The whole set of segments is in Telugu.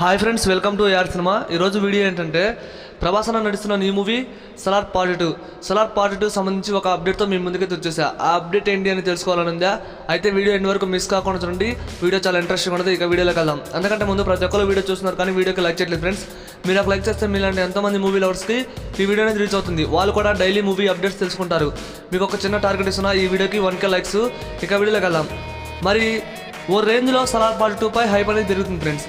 Hi friends welcome to AR cinema ఈరోజు వీడియో ఏంటంటే ప్రభాసన నడుస్తున్న new movie Salaar positive Salaar positive సంబంధించి ఒక అప్డేట్తో మీ ముందుకైతే వచ్చేసా ఆ అప్డేట్ ఏంటి అని తెలుసుకోవాలని ఉందా? అయితే వీడియో ఎన్ని వరకు మిస్ కాకుండా చూడండి. వీడియో చాలా ఇంట్రెస్టింగ్ ఉంటుంది ఇక వీడియోలోకి వెళ్దాం. ఎందుకంటే ముందు ప్రతి ఒక్కరు వీడియో చూస్తున్నారు కానీ వీడియోకి లైక్ చేయట్లేదు ఫ్రెండ్స్ మీరు నాకు లైక్ చేస్తే మీలాంటి ఎంతోమంది మూవీ లవర్స్కి ఈ వీడియో అనేది రీచ్ అవుతుంది. వాళ్ళు కూడా డైలీ మూవీ అప్డేట్స్ తెలుసుకుంటారు. మీకు ఒక చిన్న టార్గెట్ ఇస్తున్నా ఈ వీడియోకి వన్ కే లైక్స్ ఇక వీడియోలోకి వెళ్దాం. మరి ఓ రేంజ్లో సలార్ పార్ట్ టూ పై హైప్ అనేది జరుగుతుంది ఫ్రెండ్స్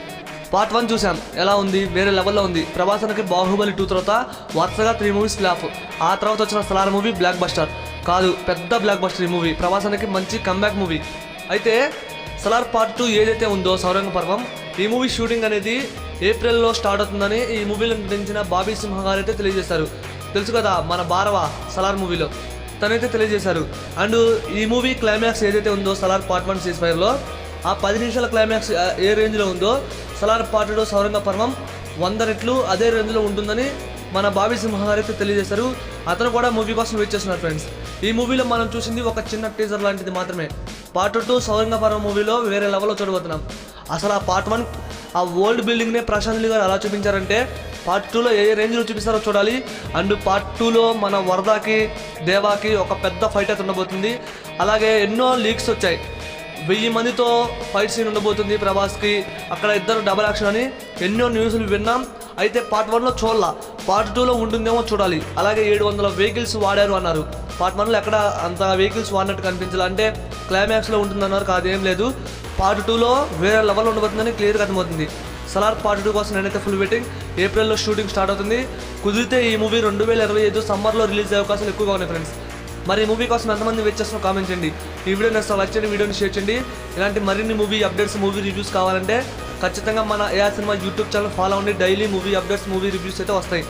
పార్ట్ వన్ చూసాం ఎలా ఉంది? వేరే లెవెల్లో ఉంది. ప్రభాసనకి బాహుబలి టూ తర్వాత వరుసగా త్రీ మూవీస్ ఫ్లాప్ ఆ తర్వాత వచ్చిన సలార్ మూవీ బ్లాక్ బస్టర్ కాదు పెద్ద బ్లాక్ బస్టర్ ఈ మూవీ ప్రభాసనకి మంచి కంబ్యాక్ మూవీ అయితే సలార్ పార్ట్ టూ ఏదైతే ఉందో సౌరంగ పర్వం ఈ మూవీ షూటింగ్ అనేది ఏప్రిల్లో స్టార్ట్ అవుతుందని ఈ మూవీలో నటించిన బాబీ సింహ గారు అయితే తెలియజేశారు. తెలుసు కదా మన బారవ సలార్ మూవీలో తనైతే తెలియజేశారు. అండ్ ఈ మూవీ క్లైమాక్స్ ఏదైతే ఉందో సలార్ పార్ట్ వన్ సీజ్ ఫైర్లో ఆ పది నిమిషాల క్లైమాక్స్ ఏ రేంజ్లో ఉందో సలార్ పార్ట్ టూ సౌరంగ పర్వం వంద రెట్లు అదే రేంజ్లో ఉంటుందని మన బాబీ సింహ అయితే తెలియజేశారు. అతను కూడా మూవీ కోసం వెయిట్ చేస్తున్నారు ఫ్రెండ్స్. ఈ మూవీలో మనం చూసింది ఒక చిన్న టీజర్ లాంటిది మాత్రమే. పార్ట్ టూ సౌరంగ పర్వం మూవీలో వేరే లెవెల్లో చూడబోతున్నాం. అసలు ఆ పార్ట్ వన్ ఆ ఓల్డ్ బిల్డింగ్నే ప్రశాంత్ గారు అలా చూపించారంటే పార్ట్ టూలో ఏ రేంజ్లో చూపిస్తారో చూడాలి. అండ్ పార్ట్ టూలో మన వరదాకి దేవాకి ఒక పెద్ద ఫైట్ అయితే ఉండబోతుంది. అలాగే ఎన్నో లీక్స్ వచ్చాయి. వెయ్యి మందితో ఫైట్ సీన్ ఉండబోతుంది ప్రభాస్కి. అక్కడ ఇద్దరు డబల్ యాక్షన్ అని ఎన్నో న్యూస్లు విన్నాం. అయితే పార్ట్ వన్లో చూడాల. పార్ట్ టూలో ఉంటుందేమో చూడాలి. అలాగే ఏడు వందల వెహికల్స్ వాడారు అన్నారు. పార్ట్ వన్లో ఎక్కడ అంత వెహికల్స్ వాడినట్టు కనిపించాలి. అంటే క్లైమాక్స్లో ఉంటుందన్నారు కాదేం లేదు. పార్ట్ టూలో వేరే లెవెల్లో ఉండబోతుందని క్లియర్గా అర్థమవుతుంది. సలార్ పార్ట్ టూ కోసం నేనైతే ఫుల్ వెయిటింగ్ ఏప్రిల్లో షూటింగ్ స్టార్ట్ అవుతుంది. కుదిరితే ఈ మూవీ రెండు వేల ఇరవై ఐదు సమ్మర్లో రిలీజ్ అయ్యే అవకాశాలు ఎక్కువగా ఉన్నాయి ఫ్రెండ్స్ మరి మూవీ కోసం ఎంతమంది వెయిట్ చేస్తున్నా కామెంట్ చేయండి. ఈ వీడియో నచ్చితే లైక్ చేయండి వీడియోని షేర్ చేయండి. ఇలాంటి మరిన్ని మూవీ అప్డేట్స్ మూవీ రివ్యూస్ కావాలంటే ఖచ్చితంగా మన AR cinema YouTube channel follow అవ్వండి. Daily movie updates movie reviews అయితే వస్తాయి.